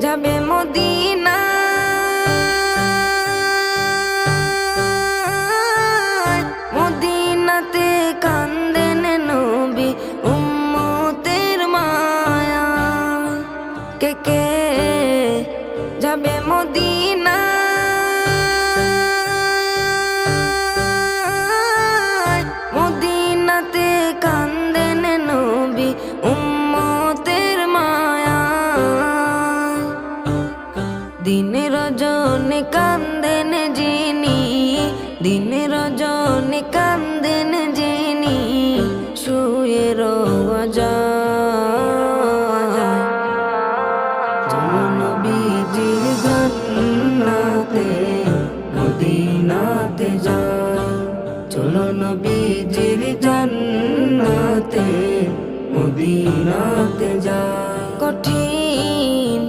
যাবে মদিনা। মদিনাতে কান্দেন নবী উম্মতের মায়া। কে কে যাবে মদিনা? দিন রজনে কান্দেন যিনি দিন রজনে কান্দেন যিনি শুয়ে রোজা। জান্নাতে মদিনাতে যায়। কঠিন